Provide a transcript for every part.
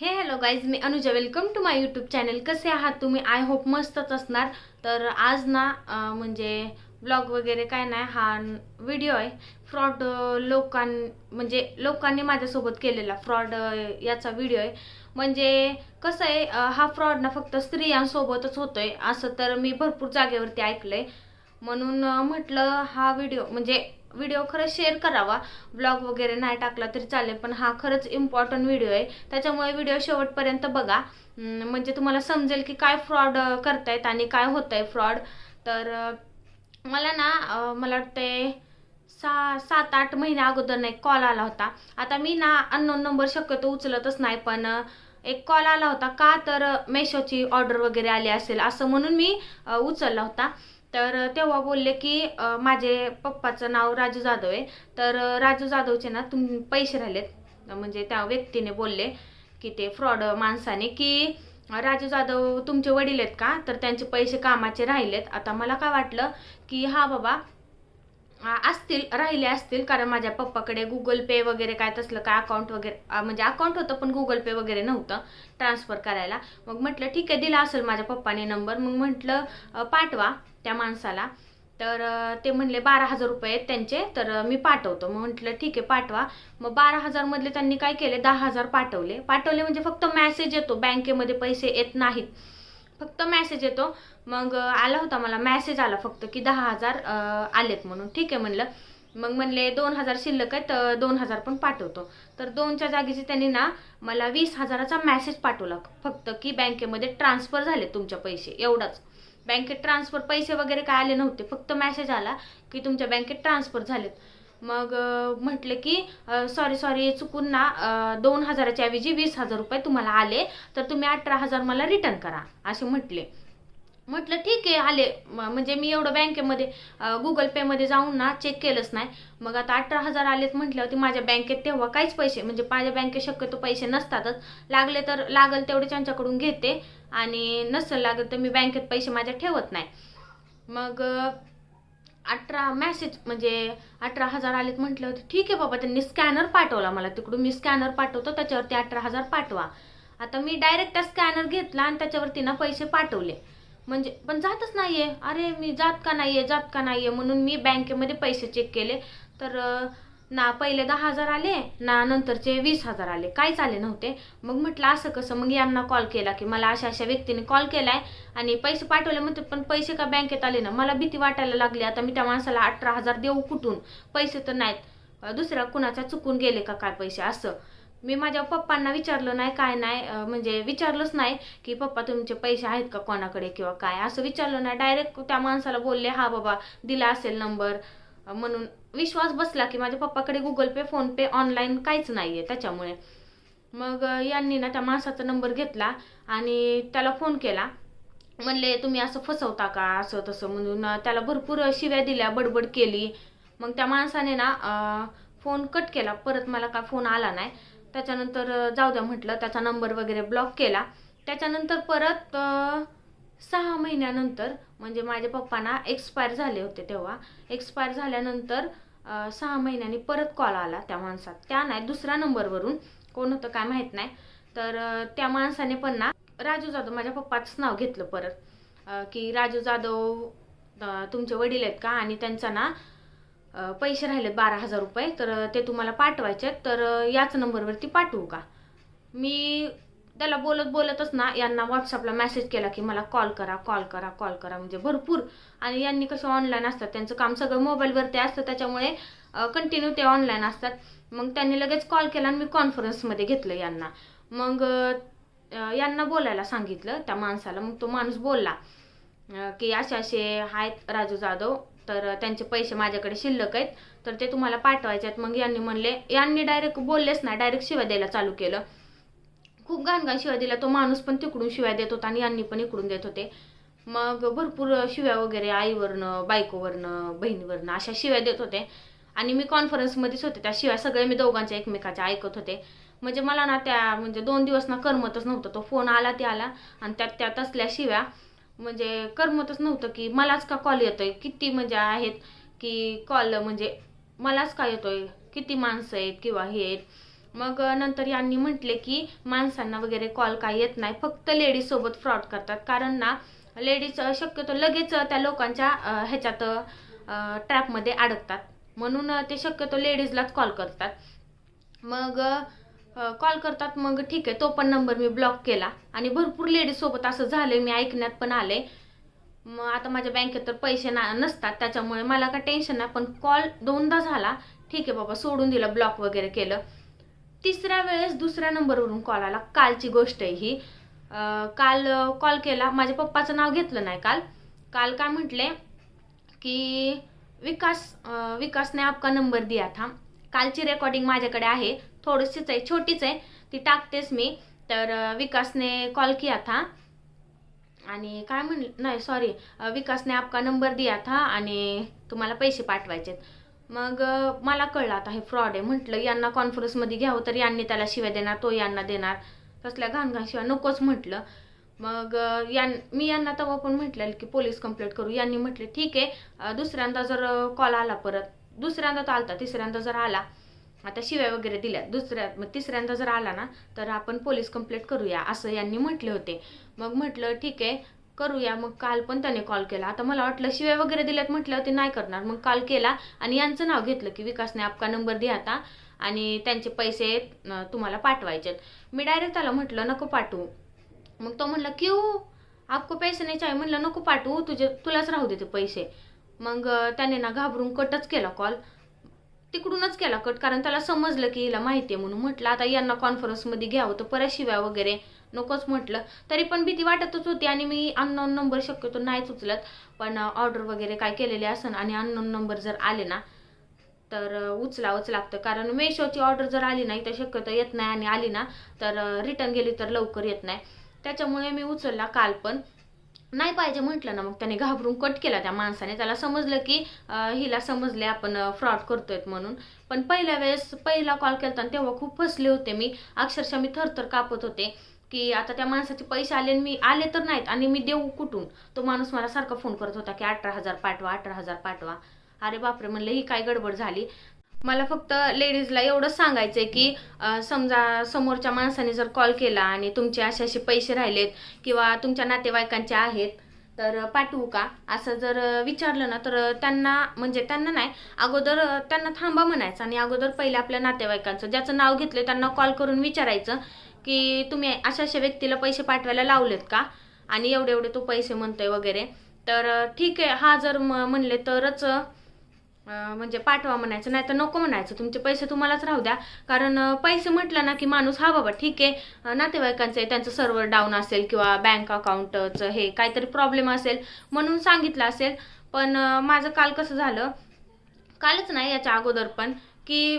हे hello guys me Anuja. Welcome to my YouTube channel कसे आहात तुम्ही? आय होप मस्तच असणार. तर आज ना म्हणजे ब्लॉग वगैरे काय नाही हा व्हिडिओ आहे. फ्रॉड लोकां म्हणजे लोकांनी माझ्यासोबत केलेला फ्रॉड याचा व्हिडिओ आहे. म्हणजे कसं आहे हा फ्रॉड ना फक्त स्त्रियांसोबतच होतोय. असं तर मी भरपूर जागेवरती ऐकलंय. म्हणून म्हटलं हा व्हिडिओ म्हणजे व्हिडिओ खरंच शेअर करावा. ब्लॉग वगैरे नाही टाकला तरी चालेल पण हा खरंच इम्पॉर्टंट व्हिडिओ आहे. त्याच्यामुळे व्हिडिओ शेवटपर्यंत बघा. म्हणजे तुम्हाला समजेल की काय फ्रॉड करतायत आणि काय होत आहे फ्रॉड तर मला ना मला वाटते सहा सात आठ महिन्या अगोदर ना एक कॉल आला होता. आता मी ना अननोन नंबर शक्यतो उचलतच नाही पण एक कॉल आला होता का तर मेशोची ऑर्डर वगैरे आली असेल असं म्हणून मी उचलला होता. तर तेव्हा बोलले की माझे पप्पाचं नाव राजू जाधव आहे. तर राजू जाधवचे ना तुम पैसे राहिलेत. म्हणजे त्या व्यक्तीने बोलले की ते फ्रॉड माणसाने की राजू जाधव तुमचे वडील आहेत का? तर त्यांचे पैसे कामाचे राहिलेत. आता मला काय वाटलं की हा बाबा असतील राहिले असतील. कारण माझ्या पप्पाकडे गुगल पे वगैरे काय तसलं काय अकाउंट वगैरे म्हणजे अकाउंट होतं पण गुगल पे वगैरे नव्हतं. ट्रान्सफर करायला. मग म्हटलं ठीक आहे दिला असेल माझ्या पप्पाने नंबर मग म्हटलं पाठवा. त्या माणसाला. तर ते म्हणले बारा हजार रुपये आहेत त्यांचे तर मी पाठवतो. मग म्हटलं ठीक आहे पाठवा. मग बारा हजारमधले त्यांनी काय केले? दहा हजार पाठवले. पाठवले म्हणजे फक्त मॅसेज येतो. बँकेमध्ये पैसे येत नाहीत. फक्त मॅसेज येतो. मग आला होता मला मॅसेज आला फक्त की दहा हजार आलेत म्हणून. ठीक आहे म्हणलं. मग म्हणले दोन हजार शिल्लक आहेत तर दोन हजार पण पाठवतो. तर दोनच्या जागेची त्यांनी ना मला वीस हजाराचा मेसेज पाठवला. फक्त की बँकेमध्ये ट्रान्सफर झाले तुमचे पैसे. एवढाच. बँकेत ट्रान्सफर पैसे वगैरे काय आले नव्हते फक्त मॅसेज आला की तुमच्या बँकेत ट्रान्सफर झालेत. मग म्हटलं की सॉरी सॉरी चुकून ना दोन हजाराच्या ऐवजी वीस हजार रुपये तुम्हाला आले तर तुम्ही अठरा हजार मला रिटर्न करा असे म्हटले. म्हटलं ठीक आहे आले. म्हणजे मी एवढं बँकेमध्ये गुगल पेमध्ये जाऊन ना चेक केलंच नाही. मग आता अठरा हजार आलेत म्हटल्यावरती माझ्या बँकेत तेव्हा काहीच पैसे म्हणजे माझ्या बँकेत शक्यतो पैसे नसतातच. लागले तर लागल तेवढे त्यांच्याकडून घेते आणि नसेल लागत तर मी बँकेत पैसे माझ्या ठेवत नाही. मग अठरा मॅसेज म्हणजे अठरा हजार आलेत म्हटलं होते ठीक आहे बाबा त्यांनी स्कॅनर पाठवला मला. तिकडून मी स्कॅनर पाठवतो त्याच्यावरती अठरा हजार पाठवा. आता मी डायरेक्ट त्या स्कॅनर घेतला आणि त्याच्यावरती ना पैसे पाठवले. म्हणजे पण जातच नाहीये. अरे मी जात का नाहीये जात का नाहीये? म्हणून मी बँकेमध्ये पैसे चेक केले. तर ना पहिले दहा हजार आले ना नंतरचे वीस हजार आले. काहीच आले नव्हते. मग म्हटलं असं कसं? मग यांना कॉल केला की मला अशा अशा व्यक्तीने कॉल केलाय आणि पैसे पाठवले म्हणते पण पैसे का बँकेत आले ना? मला भीती वाटायला लागली. आता मी त्या माणसाला अठरा हजार देऊ कुठून? पैसे तर नाहीत. दुसऱ्या कुणाच्या चुकून गेले का काय पैसे? असं. मी माझ्या पप्पांना विचारलं नाही काय नाही म्हणजे विचारलंच नाही की पप्पा तुमचे पैसे आहेत का कोणाकडे किंवा काय? असं विचारलं नाही. डायरेक्ट त्या माणसाला बोलले हा बाबा दिला असेल नंबर म्हणून विश्वास बसला की माझ्या पप्पाकडे Google Pay PhonePe online काहीच नाही आहे त्याच्यामुळे. मग यांनी ना त्या माणसाचा नंबर घेतला आणि त्याला फोन केला. म्हणले तुम्ही असं फसवता का? असं तसं. म्हणून त्याला भरपूर शिव्या दिल्या बडबड केली. मग त्या माणसाने ना फोन कट केला. परत मला काय फोन आला नाही. त्याच्यानंतर जाऊ द्या म्हटलं त्याचा नंबर वगैरे ब्लॉक केला. त्याच्यानंतर परत सहा महिन्यानंतर म्हणजे माझे पप्पांना एक्सपायर झाले होते तेव्हा. एक्सपायर झाल्यानंतर सहा महिन्यांनी परत कॉल आला त्या माणसात. त्या नाही दुसऱ्या नंबरवरून कोण होतं काय माहीत नाही. तर त्या माणसाने पण ना राजू जाधव माझ्या पप्पाचंच नाव घेतलं परत. की राजू जाधव तुमचे वडील आहेत का? आणि त्यांचा ना पैसे राहिलेत बारा हजार रुपये तर ते तुम्हाला पाठवायचे आहेत, तर याच नंबरवरती पाठवू का? मी त्याला बोलत बोलतच ना यांना व्हॉट्सअपला मेसेज केला की मला कॉल करा कॉल करा कॉल करा म्हणजे भरपूर. आणि यांनी कसं ऑनलाईन असतात त्यांचं काम सगळं मोबाईलवरती असतं त्याच्यामुळे कंटिन्यू ते ऑनलाईन असतात. मग त्यांनी लगेच कॉल केला आणि मी कॉन्फरन्समध्ये घेतलं यांना. मग यांना बोलायला सांगितलं त्या माणसाला. मग तो माणूस बोलला की असे असे आहेत राजू जाधव तर त्यांचे पैसे माझ्याकडे शिल्लक आहेत. तर ते तुम्हाला पाठवायचे आहेत. मग यांनी म्हणले यांनी डायरेक्ट बोललेच ना डायरेक्ट शिवाय द्यायला चालू केलं. खूप घाण शिवाय दिला तो माणूस पण तिकडून शिव्या देत होता आणि यांनी पण इकडून देत होते. मग भरपूर शिव्या वगैरे आईवरनं बायकोवरनं बहिणीवरनं अशा शिव्या देत होते. आणि मी कॉन्फरन्समध्येच होते. त्या शिव्या सगळे मी दोघांच्या एकमेकाच्या ऐकत होते. म्हणजे मला ना त्या म्हणजे दोन दिवस ना करमतच नव्हतं. तो फोन आला ते आला. आणि त्यात त्यात असल्या शिव्या म्हणजे करमतच नव्हतं की मलाच का कॉल येतोय? किती म्हणजे आहेत की कॉल म्हणजे मलाच का येतोय? किती माणसं आहेत किंवा हे आहेत? मग नंतर यांनी म्हटले की माणसांना वगैरे कॉल काय येत नाही फक्त लेडीजसोबत फ्रॉड करतात. कारण ना लेडीज शक्यतो लगेच त्या लोकांच्या ह्याच्यात ट्रॅपमध्ये अडकतात. म्हणून ते शक्यतो लेडीजलाच कॉल करतात. मग कॉल करतात मग ठीक आहे तो पण नंबर मी ब्लॉक केला. आणि भरपूर लेडीजसोबत असं झालं मी ऐकण्यात पण आले मग आता माझ्या बँकेत तर पैसे ना नसतात त्याच्यामुळे मला काय टेन्शन नाही. पण कॉल दोनदा झाला. ठीक आहे बाबा सोडून दिलं ब्लॉक वगैरे केलं. तिसऱ्या वेळेस दुसऱ्या नंबरवरून कॉल आला. कालची गोष्ट आहे ही. काल कॉल केला. माझ्या पप्पाचं नाव घेतलं नाही काल. काल काय म्हटले की विकास विकासने आपका नंबर दिया था. कालची रेकॉर्डिंग माझ्याकडे आहे. थोडीशीच आहे छोटीच आहे. ती टाकतेच मी. तर विकासने कॉल किया था. आणि काय म्हण नाही सॉरी विकासने आपका नंबर दिया था आणि तुम्हाला पैसे पाठवायचे मग मला कळलं आता हे फ्रॉड आहे. म्हटलं यांना कॉन्फरन्समध्ये घ्यावं तर यांनी त्याला शिवाय देणार तो यांना देणार. तसल्या घाणघाणशिवाय नकोच म्हटलं. मग यां मी यांना तेव्हा पण म्हटलं की पोलीस कंप्लेंट करू. यांनी म्हटले ठीक आहे. दुसऱ्यांदा जर कॉल आला परत. दुसऱ्यांदा तर आलता तिसऱ्यांदा जर आला आता शिव्या वगैरे दिल्या. दुसऱ्या मग तिसऱ्यांदा जर आला ना तर आपण पोलीस कंप्लेंट करूया असं यांनी म्हटले होते. मग म्हटलं ठीक आहे करूया. मग काल पण त्याने कॉल केला. आता मला वाटलं शिव्या वगैरे दिल्यात म्हटलं ते नाही करणार. मग कॉल केला आणि यांचं नाव घेतलं की विकासने आपका नंबर दिया आता आणि त्यांचे पैसे तुम्हाला पाठवायचेत. मी डायरेक्ट त्याला म्हटलं नको पाठवू. मग तो म्हणला क्यू? आपको पैसे नाही चाय म्हणलं नको पाठवू तुझे तुलाच राहू देते पैसे. मग त्याने ना घाबरून कटच केला कॉल तिकडूनच केला कट कारण त्याला समजलं की हिला माहिती आहे म्हणून म्हटलं आता यांना कॉन्फरन्समध्ये घ्यावं तर परत शिव्या वगैरे नकोच म्हटलं. तरी पण भीती वाटतच होती आणि मी अननोन नंबर शक्यतो नाहीच उचलत पण ऑर्डर वगैरे काय केलेले असन आणि अननोन नंबर जर आले ना तर उचलावंच लागतं. कारण मेशोची ऑर्डर जर आली नाही तर शक्यतो येत नाही आणि आली ना तर रिटर्न गेली तर लवकर येत नाही. त्याच्यामुळे मी उचलला काल पण. नाही पाहिजे म्हटलं ना मग त्याने घाबरून कट केला त्या माणसाने. त्याला समजलं की हिला समजले आपण फ्रॉड करतोय म्हणून. पण पहिल्या वेळेस पहिला कॉल केला तेव्हा खूप फसले होते मी. अक्षरशः मी थरथर कापत होते की आता त्या माणसाचे पैसे आले आणि मी आले तर नाहीत आणि मी देऊ कुठून? तो माणूस मला सारखा फोन करत होता की अठरा हजार पाठवा अठरा हजार पाठवा. अरे बापरे म्हणलं ही काय गडबड झाली? मला फक्त लेडीजला एवढंच सांगायचंय की समजा समोरच्या माणसाने जर कॉल केला आणि तुमचे असे असे पैसे राहिलेत किंवा तुमच्या नातेवाईकांचे आहेत तर पाठवू का? असं जर विचारलं ना तर त्यांना म्हणजे त्यांना नाही अगोदर त्यांना थांबा म्हणायचं आणि अगोदर पहिले आपल्या नातेवाईकांचं ज्याचं नाव घेतलं त्यांना कॉल करून विचारायचं की तुम्ही अशा अशा व्यक्तीला पैसे पाठवायला लावलेत का? आणि एवढे एवढे तो पैसे म्हणतोय वगैरे. तर ठीक आहे हा जर म- म्हणले तरच म्हणजे पाठवा म्हणायचं नाही तर नको म्हणायचं. तुमचे पैसे तुम्हालाच राहू द्या. कारण पैसे म्हटलं ना की माणूस हा बाबा ठीक आहे. नातेवाईकांचं त्यांचं सर्व्हर डाऊन असेल किंवा बँक अकाउंटचं हे काहीतरी प्रॉब्लेम असेल म्हणून सांगितलं असेल. पण माझं काल कसं झालं कालच नाही याच्या अगोदर पण की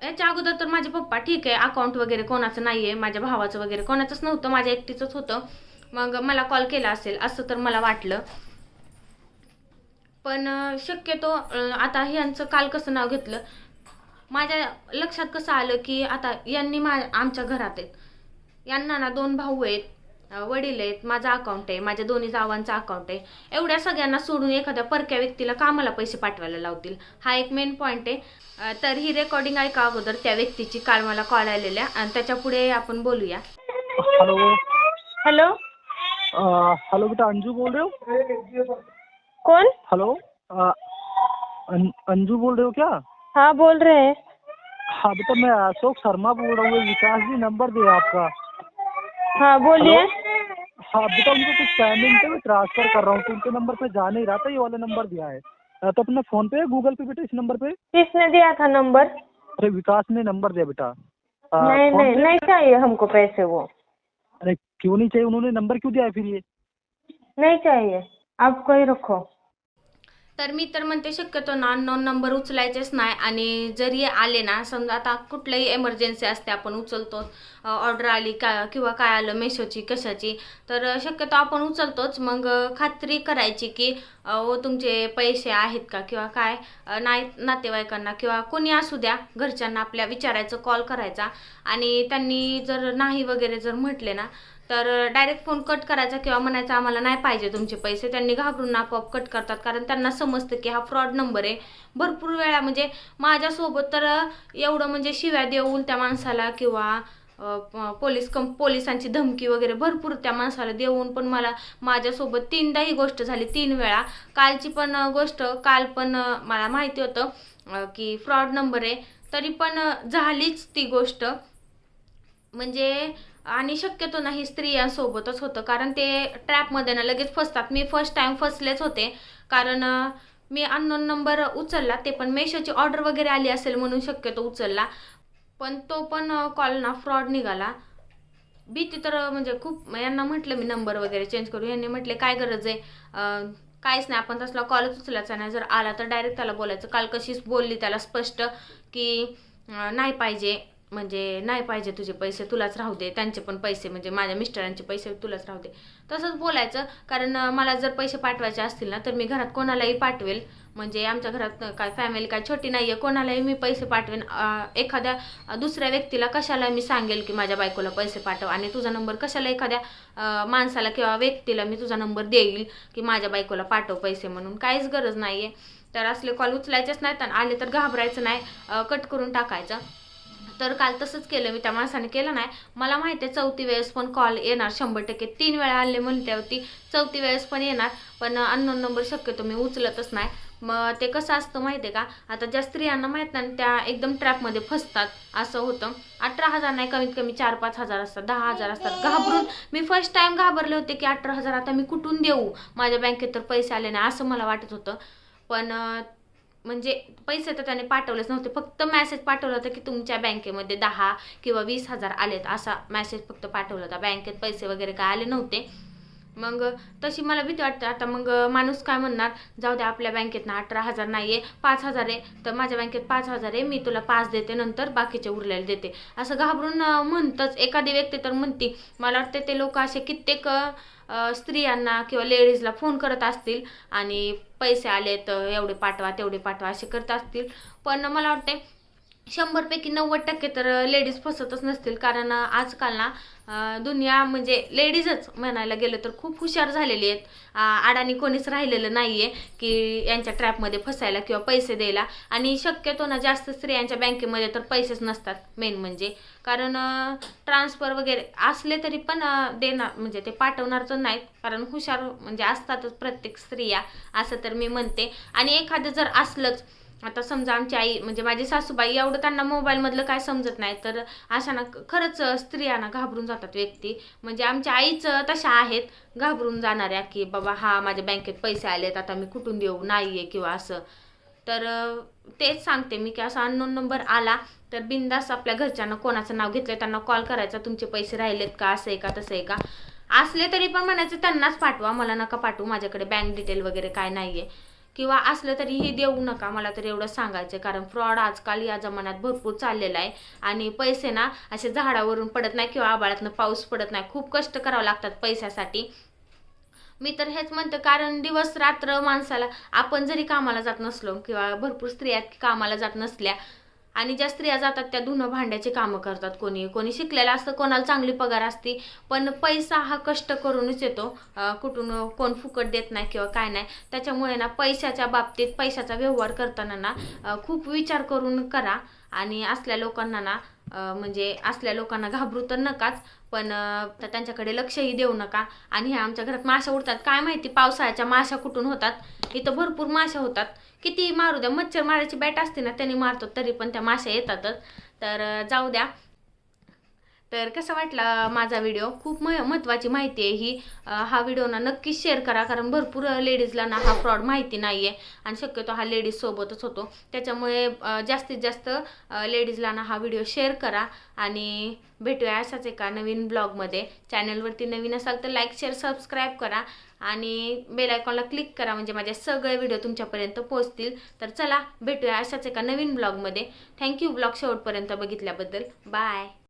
याच्या अगोदर तर माझे पप्पा ठीक आहे अकाउंट वगैरे कोणाचं नाही आहे माझ्या भावाचं वगैरे कोणाचंच नव्हतं माझ्या एकटीचंच होतं. मग मला कॉल केला असेल असं तर मला वाटलं. पण शक्यतो आता ह्यांचं काल कसं नाव घेतलं? माझ्या लक्षात कसं आलं की आता यांनी मा आमच्या घरात आहेत. यांना ना दोन भाऊ आहेत वडील आहेत माझं अकाउंट आहे माझ्या दोन्ही जावांचं अकाउंट आहे. एवढ्या सगळ्यांना सोडून एखाद्या परक्या व्यक्तीला कामाला पैसे पाठवायला लावतील? हा एक मेन पॉईंट आहे. तर ही रेकॉर्डिंग ऐका अगोदर त्या व्यक्तीची काल मला कॉल आलेल्या. आणि त्याच्या पुढे आपण बोलूया. हेलो हेलो अ, हेलो बेटा अंजू बोल रहे हो? कौन? हेलो अं, अंजू बोल रहे हो क्या? हाँ बोल रहे हैं। हाँ बेटा मैं अशोक शर्मा बोल रहा हूँ विकास जी नंबर दिया आपका। हाँ बोलिए। हाँ बेटा उनको कुछ पेमेंट है मैं ट्रांसफ़र कर रहा हूँ तो उनके नंबर पे जा नहीं रहा था ये वाला नंबर दिया है। तो अपना फ़ोन पे गूगल पे बेटा इस नंबर पे? किसने दिया था नंबर? अरे विकास ने नंबर दिया बेटा। नहीं नहीं नहीं चाहिए हमको पैसे वो। अरे क्यों नहीं चाहिए? उन्होंने नंबर क्यों दिया है फिर ये? नहीं चाहिए। आप कोई रखो। तर मी तर म्हणते शक्यतो ना नॉन नंबर उचलायचेच नाही. आणि जरी आले ना समजा आता कुठलंही एमर्जन्सी असते आपण उचलतो ऑर्डर आली का किंवा काय आलं मेशोची कशाची तर शक्यतो आपण उचलतोच. मग खात्री करायची की ओ तुमचे पैसे आहेत का किंवा काय नाही नातेवाईकांना किंवा कोणी असू द्या घरच्यांना आपल्या विचारायचं कॉल करायचा. आणि त्यांनी जर नाही वगैरे जर म्हटले ना तर डायरेक्ट फोन कट करायचा किंवा म्हणायचं आम्हाला नाही पाहिजे तुमचे पैसे. त्यांनी घाबरून आपोआप कट करतात. कारण त्यांना समजतं की हा फ्रॉड नंबर आहे. भरपूर वेळा म्हणजे माझ्यासोबत तर एवढं म्हणजे शिव्या देऊन त्या माणसाला किंवा पोलीस कं पोलिसांची धमकी वगैरे भरपूर त्या माणसाला देऊन पण मला माझ्यासोबत तीनदा ही गोष्ट झाली तीन वेळा. कालची पण गोष्ट काल पण मला माहिती होतं की फ्रॉड नंबर आहे. तरी पण झालीच ती गोष्ट. म्हणजे आणि शक्यतो नाही स्त्रियांसोबतच होतं कारण ते ट्रॅपमध्ये ना लगेच फसतात. मी फर्स्ट टाइम फसलेच होते कारण मी अननोन नंबर उचलला ते पण मेशोची ऑर्डर वगैरे आली असेल म्हणून शक्यतो उचलला. पण तो पण कॉल ना फ्रॉड निघाला. भीती तर म्हणजे खूप यांना म्हटलं मी नंबर वगैरे चेंज करू. यांनी म्हटले काय गरज आहे? काहीच नाही आपण तसला कॉलच उचलायचा नाही. जर आला तर डायरेक्ट त्याला बोलायचं. काल कशीच बोलली त्याला स्पष्ट की नाही पाहिजे. म्हणजे नाही पाहिजे तुझे पैसे तुलाच राहू दे. त्यांचे पण पैसे म्हणजे माझ्या मिस्टरांचे पैसे तुलाच राहू दे. तसंच बोलायचं कारण मला जर पैसे पाठवायचे असतील ना तर मी घरात कोणालाही पाठवेल. म्हणजे आमच्या घरात काय फॅमिली काय छोटी नाही आहे कोणालाही मी पैसे पाठवेन. एखाद्या दुसऱ्या व्यक्तीला कशाला मी सांगेल की माझ्या बायकोला पैसे पाठव? आणि तुझा नंबर कशाला एखाद्या माणसाला किंवा व्यक्तीला मी तुझा नंबर देईल की माझ्या बायकोला पाठव पैसे म्हणून? काहीच गरज नाही आहे तर असले कॉल उचलायचेच नाहीत आणि आले तर घाबरायचं नाही. कट करून टाकायचं. तर काल तसंच केलं मी त्या माणसाने केलं नाही. मला माहिती आहे चौथी वेळेस पण कॉल येणार शंभर टक्के. तीन वेळा आले म्हणते होती चौथी वेळेस पण येणार पण अननोन नंबर शक्यतो मी उचलतच नाही. मग ते कसं असतं माहिती आहे का? आता ज्या स्त्रियांना माहीत नाही त्या एकदम ट्रॅपमध्ये फसतात असं होतं. अठरा हजार नाही कमीत कमी चार पाच हजार असतात दहा हजार असतात. घाबरून मी फर्स्ट टाइम घाबरले होते की अठरा हजार आता मी कुठून देऊ? माझ्या बँकेत तर पैसे आले नाही असं मला वाटत होतं. पण म्हणजे पैसे तर त्याने पाठवलेच नव्हते. फक्त मेसेज पाठवला होता की तुमच्या बँकेमध्ये दहा किंवा वीस हजार आलेत. असा मेसेज फक्त पाठवला होता. बँकेत पैसे वगैरे काय आले नव्हते. मग तशी मला भीती वाटते. आता मग माणूस काय म्हणणार? जाऊ दे आपल्या बँकेत ना अठरा हजार नाही आहे पाच हजार आहे. तर माझ्या बँकेत पाच हजार आहे. मी तुला पाच देते नंतर बाकीचे उरलेले देते. असं घाबरून म्हणतंच म्हणतच. एखादी व्यक्ती तर म्हणती. मला वाटते ते लोक असे कित्येक स्त्रियांना किंवा लेडीजला फोन करत असतील. आणि पैसे आले तर एवढे पाठवा तेवढे पाठवा असे करत असतील. पण मला वाटते शंभरपैकी नव्वद टक्के तर लेडीज फसतच नसतील. कारण आजकाल ना दुनिया म्हणजे लेडीजच म्हणायला गेलं तर खूप हुशार झालेली आहेत. अडाणी कोणीच राहिलेलं नाही आहे की यांच्या ट्रॅपमध्ये फसायला किंवा पैसे द्यायला. आणि शक्यतो ना जास्त स्त्रियांच्या बँकेमध्ये तर पैसेच नसतात मेन म्हणजे. कारण ट्रान्सफर वगैरे असले तरी पण देणार म्हणजे ते पाठवणार तर नाहीत. कारण हुशार म्हणजे असतातच प्रत्येक स्त्रिया असं तर मी म्हणते. आणि एखादं जर असलंच आता समजा आमची आई म्हणजे माझी सासूबाई एवढं त्यांना मोबाईलमधलं काय समजत नाही तर अशा ना खरंच स्त्रियांना घाबरून जातात व्यक्ती. म्हणजे आमच्या आईच तशा आहेत घाबरून जाणाऱ्या की बाबा हा माझ्या बँकेत पैसे आलेत आता मी कुठून देऊ नाही आहे किंवा असं. तर तेच सांगते मी की असा अननोन नंबर आला तर बिंदास आपल्या घरच्यांना कोणाचं नाव घेतलं त्यांना कॉल करायचा तुमचे पैसे राहिलेत का असं आहे का तसं आहे का? असले तरी पण म्हणायचं त्यांनाच पाठवा मला नका पाठवू माझ्याकडे बँक डिटेल वगैरे काय नाही आहे किंवा असलं तरीही देऊ नका मला तर एवढं सांगायचं कारण फ्रॉड आजकाल या जमान्यात भरपूर चाललेला आहे. आणि पैसे ना असे झाडावरून पडत नाही किंवा आबाळातनं पाऊस पडत नाही. खूप कष्ट करावं लागतात पैशासाठी. मी तर हेच म्हणते कारण दिवस रात्र माणसाला आपण जरी कामाला जात नसलो किंवा भरपूर स्त्रिया कामाला जात नसल्या आणि ज्या स्त्रिया जातात त्या धुणं भांड्याचे कामं करतात कोणी. कोणी शिकलेलं असतं कोणाला चांगली पगार असती पण पैसा हा कष्ट करूनच येतो. कुठून कोण फुकट देत नाही किंवा काय नाही. त्याच्यामुळे ना पैशाच्या बाबतीत पैशाचा व्यवहार करताना ना खूप विचार करून करा. आणि असल्या लोकांना ना म्हणजे असल्या लोकांना घाबरू तर नकाच पण त्यांच्याकडे लक्षही देऊ नका. आणि ह्या आमच्या घरात माशा उडतात. काय माहिती पावसाळ्याच्या माशा कुठून होतात? इथं भरपूर माशा होतात. किती मारू द्या मच्छर मारायची बॅट असते ना त्यांनी मारतो तरी पण त्या माशा येतातच. तर जाऊ द्या. तर कसं वाटला माझा व्हिडिओ खूप म महत्त्वाची माहिती आहे ही. हा व्हिडिओ ना नक्कीच शेअर करा कारण भरपूर लेडीजला ना हा फ्रॉड माहिती नाही आहे आणि शक्यतो हा लेडीजसोबतच होतो. त्याच्यामुळे जास्तीत जास्त लेडीजला ना हा व्हिडिओ शेअर करा. आणि भेटूया असाच एका नवीन ब्लॉगमध्ये चॅनलवरती नवीन असाल तर लाईक शेअर सबस्क्राईब करा. आणि बेल आयकॉनला क्लिक करा म्हणजे माझे सगळे व्हिडिओ तुमच्यापर्यंत पोहोचतील. तर चला भेटूया अशाच एका नवीन ब्लॉगमध्ये थँक्यू ब्लॉग शेवटपर्यंत बघितल्याबद्दल. बाय